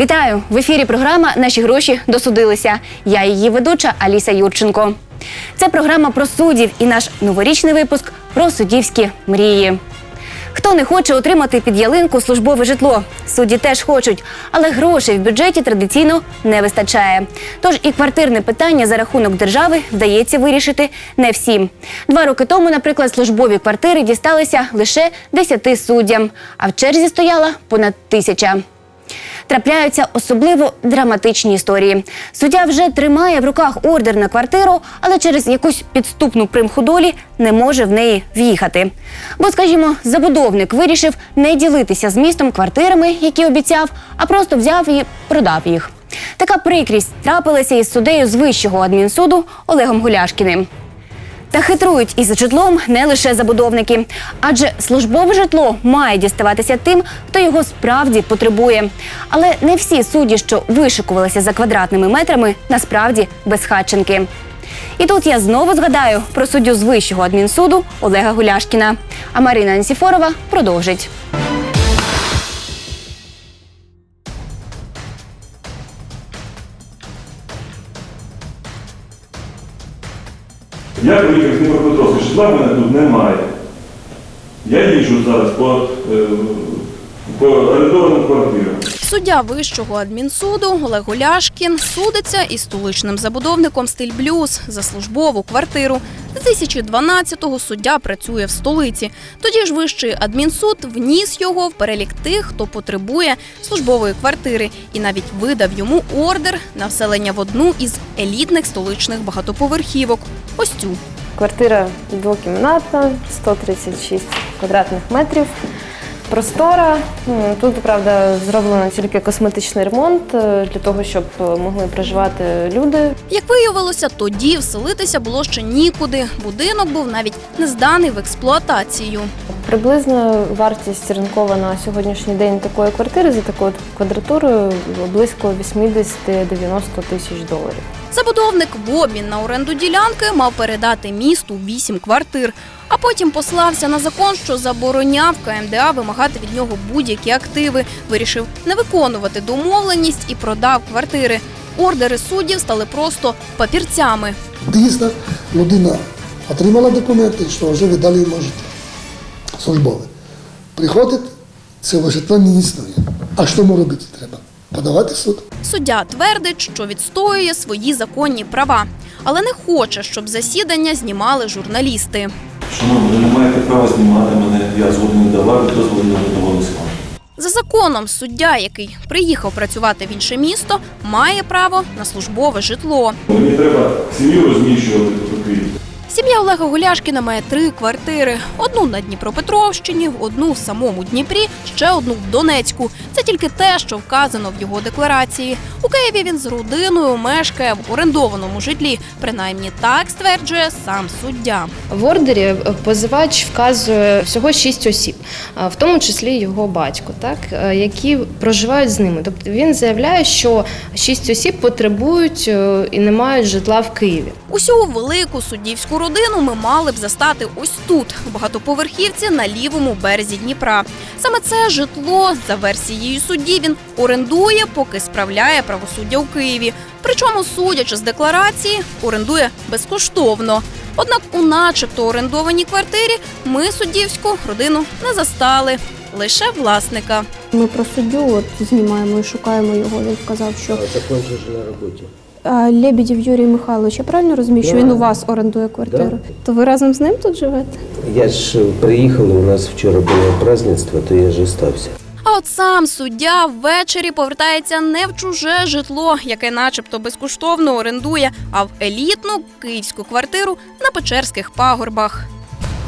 Вітаю в ефірі. Програма Наші гроші досудилися. Я її ведуча Аліса Юрченко. Це програма про суддів і наш новорічний випуск про суддівські мрії. Хто не хоче отримати під ялинку службове житло? Судді теж хочуть, але грошей в бюджеті традиційно не вистачає. Тож і квартирне питання за рахунок держави вдається вирішити не всім. Два роки тому, наприклад, службові квартири дісталися лише 10 суддям, а в черзі стояла понад тисяча. Трапляються особливо драматичні історії. Суддя вже тримає в руках ордер на квартиру, але через якусь підступну примху долі не може в неї в'їхати. Бо, скажімо, забудовник вирішив не ділитися з містом квартирами, які обіцяв, а просто взяв і продав їх. Така прикрість трапилася із суддею з вищого адмінсуду Олегом Гуляшкіним. Та хитрують із житлом не лише забудовники, адже службове житло має діставатися тим, хто його справді потребує. Але не всі судді, що вишикувалися за квадратними метрами, насправді безхатченки. І тут я знову згадаю про суддю з вищого адмінсуду Олега Гуляшкіна. А Марина Ансіфорова продовжить. Я приїхав з Дніпропетровська, житла в мене тут немає. Я їжджу зараз по, е, по орендованим квартирам. Суддя вищого адмінсуду Олег Голяшкін судиться із столичним забудовником стиль блюз за службову квартиру. З 2012-го суддя працює в столиці. Тоді ж вищий адмінсуд вніс його в перелік тих, хто потребує службової квартири, і навіть видав йому ордер на вселення в одну із елітних столичних багатоповерхівок. Ось цю. Квартира двокімнатна, 136 квадратних метрів. Простора. Тут, правда, зроблено тільки косметичний ремонт е, для того, щоб е, могли проживати люди. Як виявилося, тоді вселитися було ще нікуди. Будинок був навіть не зданий в експлуатацію. Приблизно вартість ринкова на сьогоднішній день такої квартири за такою квадратурою близько 80-90 тисяч доларів. Забудовник в обмін на оренду ділянки мав передати місту вісім квартир, а потім послався на закон, що забороняв КМДА вимагати від нього будь-які активи. Вирішив не виконувати домовленість і продав квартири. Ордери суддів стали просто папірцями. Дійсно, людина отримала документи, що вже віддали йому житло службове. Приходить, цього житла не існує. А що йому робити треба? Подавати в суд. Суддя твердить, що відстоює свої законні права, але не хоче, щоб засідання знімали журналісти. Шановні, ви не маєте права знімати мене, я згодом не давав, дозволу не давали вам. За законом, суддя, який приїхав працювати в інше місто, має право на службове житло. Мені треба сім'ю розміщувати тут у Києві. Сім'я Олега Гуляшкіна має три квартири: одну на Дніпропетровщині, одну в самому Дніпрі, ще одну в Донецьку. Це тільки те, що вказано в його декларації. У Києві він з родиною мешкає в орендованому житлі. Принаймні так стверджує сам суддя. В ордері позивач вказує всього шість осіб, в тому числі його батько, так е, які проживають з ними. Тобто він заявляє, що шість осіб потребують е, і не мають житла в Києві. Усю велику суддівську родину ми мали б застати ось тут, в багатоповерхівці на лівому березі Дніпра. Саме це житло, за версією судді, він орендує, поки справляє правосуддя у Києві. Причому, судячи з декларації, орендує безкоштовно. Однак у начебто орендованій квартирі ми суддівську родину не застали, лише власника. Ми про суддю от знімаємо і шукаємо його. Він сказав, що Так он же на роботі. А, Лебедєв Юрій Михайлович, я правильно розумію, що Да. він у вас орендує квартиру? То ви разом з ним тут живете? Я ж приїхала, у нас вчора було праздництво, то я ж остався. А от сам суддя ввечері повертається не в чуже житло, яке начебто безкоштовно орендує, а в елітну київську квартиру на Печерських пагорбах.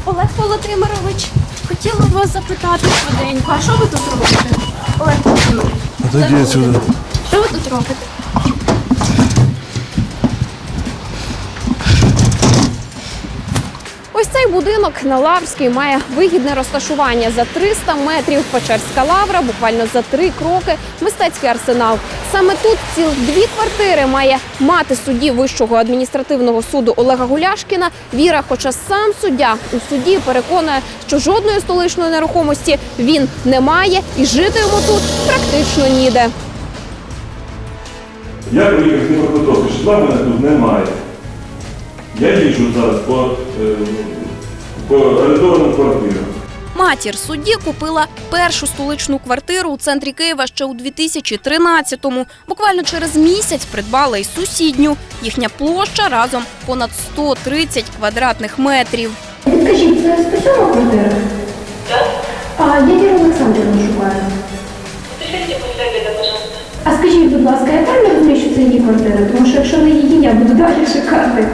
Олег Володимирович, хотіла вас запитати швиденько, а що ви тут робите? Олег Володимирович, Отойди отсюда. що ви тут робите? Цей будинок на Лаврській має вигідне розташування за 300 метрів Печерська лавра, буквально за три кроки мистецький арсенал. Саме тут цілих дві квартири має мати судді Вищого адміністративного суду Олега Гуляшкіна. Віра, хоча сам суддя у суді переконує, що жодної столичної нерухомості він не має і жити йому тут практично ніде. Я приїхав з Дніпропетровська, житла мене тут немає. Я їжджу зараз по, е, по орендованим квартирам. Матір судді купила першу столичну квартиру у центрі Києва ще у 2013-му. Буквально через місяць придбала й сусідню. Їхня площа разом понад 130 квадратних метрів. Підкажіть, це спеціальна квартира? Так. А я Віру Олександрівну шукаю. А скажіть, будь ласка, я правильно розумію, що це її квартира? Тому що якщо не її, я буду далі шукати.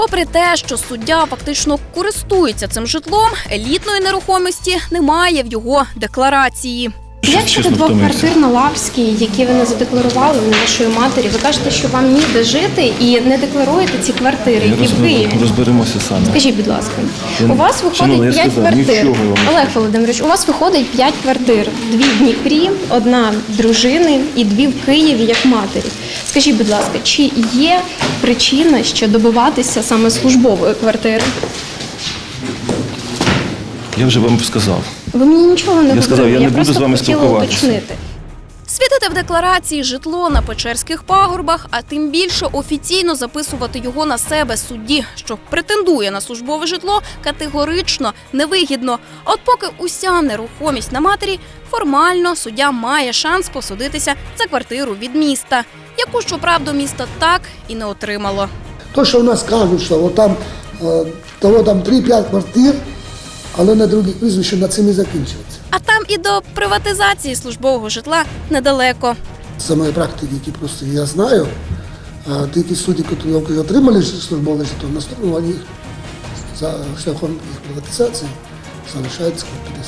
Попри те, що суддя фактично користується цим житлом, елітної нерухомості немає в його декларації. Як щодо двох квартир на Лавській, які ви не задекларували у вашої матері, ви кажете, що вам ніде жити і не декларуєте ці квартири, які в Києві. Розберемося самі. Скажіть, будь ласка, Я- у вас виходить я 5 сказав, квартир. Олег Володимирович, у вас виходить 5 квартир: дві в Дніпрі, одна дружини і дві в Києві як матері. Скажіть, будь ласка, чи є причина ще добиватися саме службової квартири? Я вже вам сказав. Ви мені нічого не Я сказав, говорили, я не буду просто з вами хотіла спілкуватися. уточнити. Світити в декларації житло на Печерських пагорбах, а тим більше офіційно записувати його на себе судді, що претендує на службове житло, категорично невигідно. От поки уся нерухомість на матері, формально суддя має шанс посудитися за квартиру від міста, яку щоправда місто так і не отримало. То, що в нас кажуть, що там, е, того там 3-5 квартир, але на других прізвища на цим і закінчується. А там і до приватизації службового житла недалеко. З моєї практики, які просто я знаю, а ті судді, які отримали службове житло, наступно вони за шляхом їх приватизації залишаються квартири.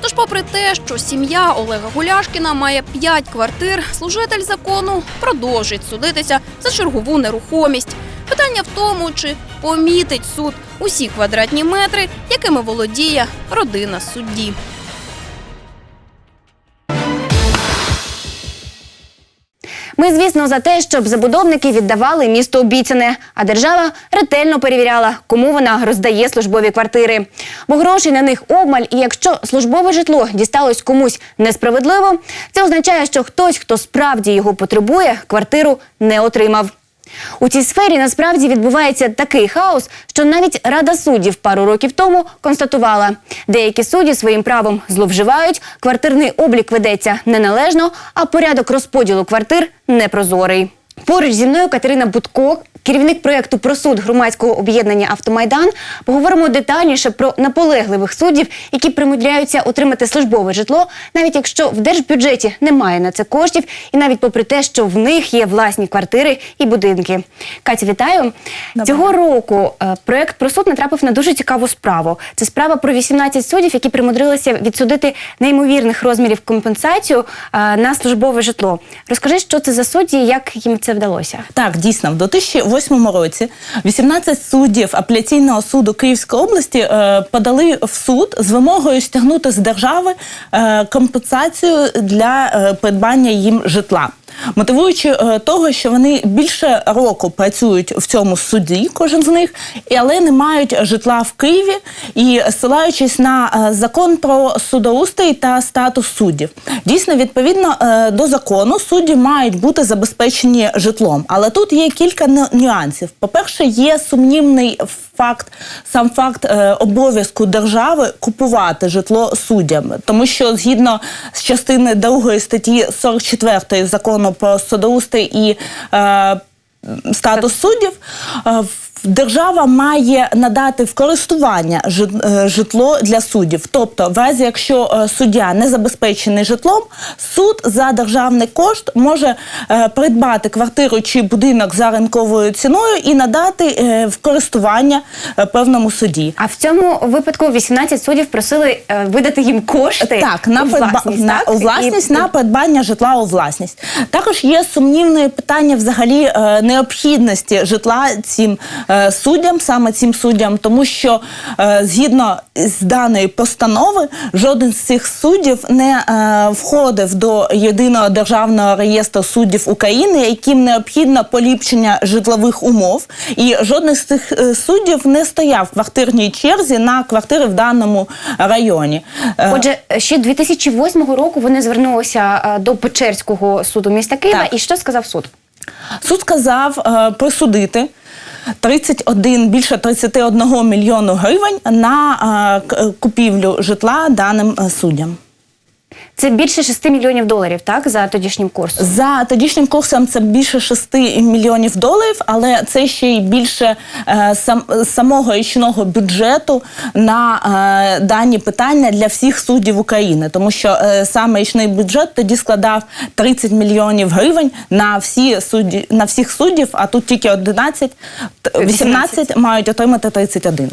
Тож, попри те, що сім'я Олега Гуляшкіна має 5 квартир, служитель закону продовжить судитися за чергову нерухомість. Питання в тому, чи помітить суд усі квадратні метри, якими володіє родина судді. Ми, звісно, за те, щоб забудовники віддавали місто обіцяне, а держава ретельно перевіряла, кому вона роздає службові квартири. Бо грошей на них обмаль, і якщо службове житло дісталось комусь несправедливо, це означає, що хтось, хто справді його потребує, квартиру не отримав. У цій сфері насправді відбувається такий хаос, що навіть Рада суддів пару років тому констатувала, деякі судді своїм правом зловживають, квартирний облік ведеться неналежно, а порядок розподілу квартир непрозорий. Поруч зі мною Катерина Будко, керівник проєкту про суд громадського об'єднання Автомайдан. Поговоримо детальніше про наполегливих суддів, які примудряються отримати службове житло, навіть якщо в держбюджеті немає на це коштів, і навіть попри те, що в них є власні квартири і будинки. Катя, вітаю цього року. е, Проєкт про суд натрапив на дуже цікаву справу. Це справа про 18 суддів, які примудрилися відсудити неймовірних розмірів компенсацію е, на службове житло. Розкажи, що це за судді, як їм це вдалося? Так, дійсно, в 2008 році 18 суддів апеляційного суду Київської області е, подали в суд з вимогою стягнути з держави е, компенсацію для е, придбання їм житла. Мотивуючи е, того, що вони більше року працюють в цьому суді, кожен з них, але не мають житла в Києві і ссилаючись на е, закон про судоустрій та статус суддів. Дійсно, відповідно е, до закону, судді мають бути забезпечені житлом. Але тут є кілька нюансів. По-перше, є сумнівний факт, сам факт е, обов'язку держави купувати житло суддям, тому що згідно з частини 2 статті 44 закону про судоустрій і е, статус суддів. е, в- Держава має надати в користування е, житло для суддів. Тобто, в разі, якщо е, суддя не забезпечений житлом, суд за державний кошт може е, придбати квартиру чи будинок за ринковою ціною і надати в користування певному суді. А в цьому випадку 18 суддів просили видати їм кошти Так, на у придба... власність, на так? власність І- на придбання житла у власність. Також є сумнівне питання взагалі необхідності житла цим суддям, саме цим суддям, тому що е, згідно з даної постанови, жоден з цих суддів не е, входив до єдиного державного реєстру суддів України, яким необхідно поліпшення житлових умов, і жоден з цих е, суддів не стояв в квартирній черзі на квартири в даному районі. Е, Отже, ще 2008 року вони звернулися е, до Печерського суду міста Києва. Так. І що сказав суд? Суд сказав е, присудити 31, більше 31 мільйону гривень на е, купівлю житла даним е, суддям. Це більше 6 мільйонів доларів, так, за тодішнім курсом. За тодішнім курсом це більше 6 мільйонів доларів, але це ще й більше е, сам, самого річного бюджету на е, дані питання для всіх суддів України, тому що е, саме річний бюджет тоді складав 30 мільйонів гривень на всі судді, на всіх суддів, а тут тільки 11, т- 18 мають отримати 31.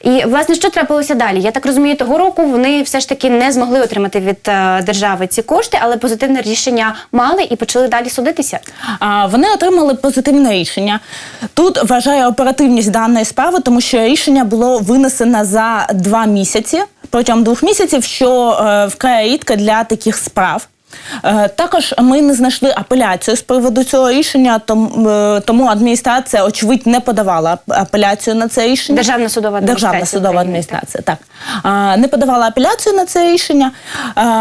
І власне, що трапилося далі? Я так розумію, того року вони все ж таки не змогли отримати від е, держави ці кошти, але позитивне рішення мали і почали далі судитися. А, Вони отримали позитивне рішення. Тут вважаю оперативність даної справи, тому що рішення було винесено за два місяці протягом двох місяців, що е, вкрай рідко для таких справ. Е, Також ми не знайшли апеляцію з приводу цього рішення, тому, е, адміністрація, очевидь, не подавала апеляцію на це рішення. Державна судова адміністрація Державна судова адміністрація, так. А, Не подавала апеляцію на це рішення.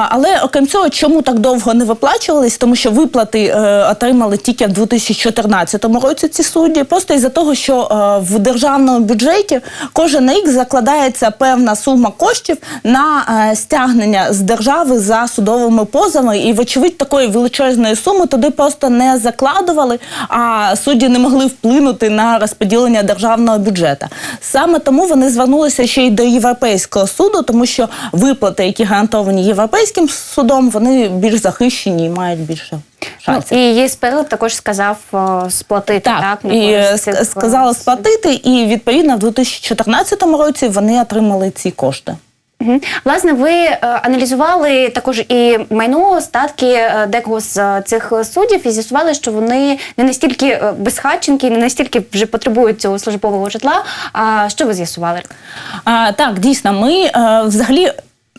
Але окрім цього, чому так довго не виплачувались? Тому що виплати е, отримали тільки в 2014 році ці судді. Просто із-за того, що е, в державному бюджеті кожен рік закладається певна сума коштів на е, стягнення з держави за судовими позовами. І, вочевидь, такої величезної суми туди просто не закладували, а судді не могли вплинути на розподілення державного бюджету. Саме тому вони звернулися ще й до Європейського суду, тому що виплати, які гарантовані європейським судом, вони більш захищені і мають більше Ну, і ЄСПЛ також сказав сплатити так, Так, і користь е, сплатити, і відповідно в 2014 році вони отримали ці кошти. Власне, ви е, аналізували також і майно, статки е, декого з е, цих суддів і з'ясували, що вони не настільки е, безхатченки, не настільки вже потребують цього службового житла. А що ви з'ясували? А, так, дійсно, ми взагалі.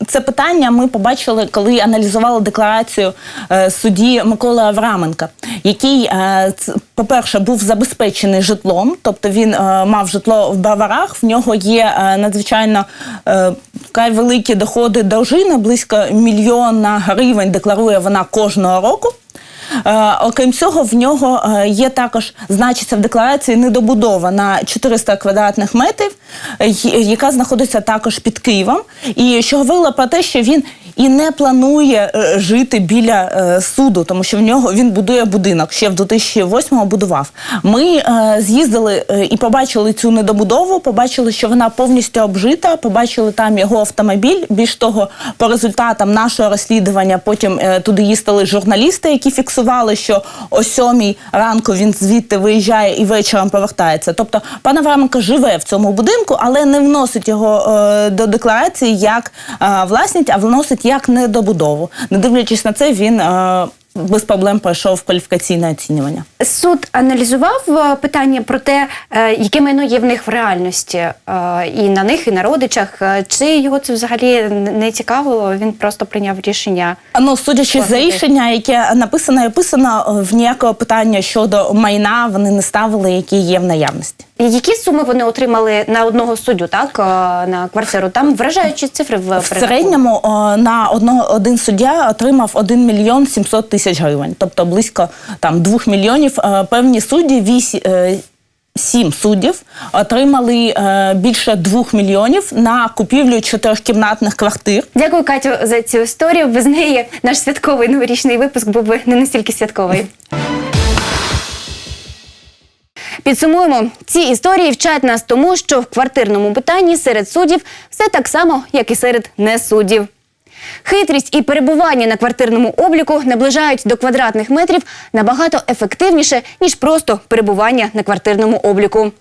Це питання ми побачили, коли аналізували декларацію е, судді Миколи Авраменка, який, е, по-перше, був забезпечений житлом, тобто він е, мав житло в Баварах. В нього є надзвичайно е, великі доходи дружини, близько мільйона гривень декларує вона кожного року. Е, окрім цього, в нього е, є також, значиться в декларації недобудова на 400 квадратних метрів, яка знаходиться також під Києвом, і що говорила про те, що він і не планує е, жити біля е, суду, тому що в нього він будує будинок. Ще в 2008-му будував. Ми е, з'їздили і побачили цю недобудову, побачили, що вона повністю обжита, побачили там його автомобіль. Більш того, по результатам нашого розслідування потім туди їздили журналісти, які фіксували, що о сьомій ранку він звідти виїжджає і вечором повертається. Тобто пан Авраменко живе в цьому будинку, але не вносить його до декларації як власність, а вносить як недобудову. Не дивлячись на це, він е, без проблем пройшов кваліфікаційне оцінювання. Суд аналізував е, питання про те, е, яке майно є в них в реальності, е, і на них, і на родичах. Е, Чи його це взагалі не цікавило? Він просто прийняв рішення. Ну, судячи за Слухайте. рішення, яке написано і описано, в ніякого питання щодо майна вони не ставили, які є в наявності. Які суми вони отримали на одного суддю, так е, на квартиру? Там вражаючі цифри в В середньому на одного один суддя отримав 1 мільйон 700 тисяч гривень, тобто близько там 2 мільйонів. Е, Певні судді вісі. е, Сім суддів отримали е, більше 2 мільйонів на купівлю чотирьохкімнатних квартир. Дякую, Катю, за цю історію. Без неї наш святковий новорічний випуск був би не настільки святковий. Підсумуємо, ці історії вчать нас тому, що в квартирному питанні серед суддів все так само, як і серед несуддів. Хитрість і перебування на квартирному обліку наближають до квадратних метрів набагато ефективніше, ніж просто перебування на квартирному обліку.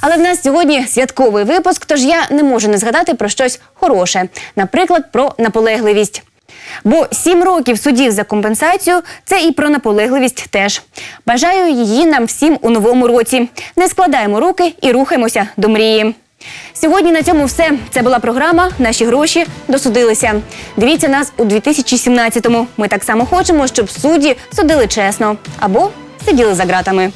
Але в нас сьогодні святковий випуск, тож я не можу не згадати про щось хороше, наприклад, про наполегливість. Бо сім років судів за компенсацію це і про наполегливість теж. Бажаю її нам всім у новому році. Не складаємо руки і рухаємося до мрії. Сьогодні на цьому все. Це була програма Наші гроші досудилися. Дивіться нас у 2017-му. Ми так само хочемо, щоб судді судили чесно або сиділи за ґратами.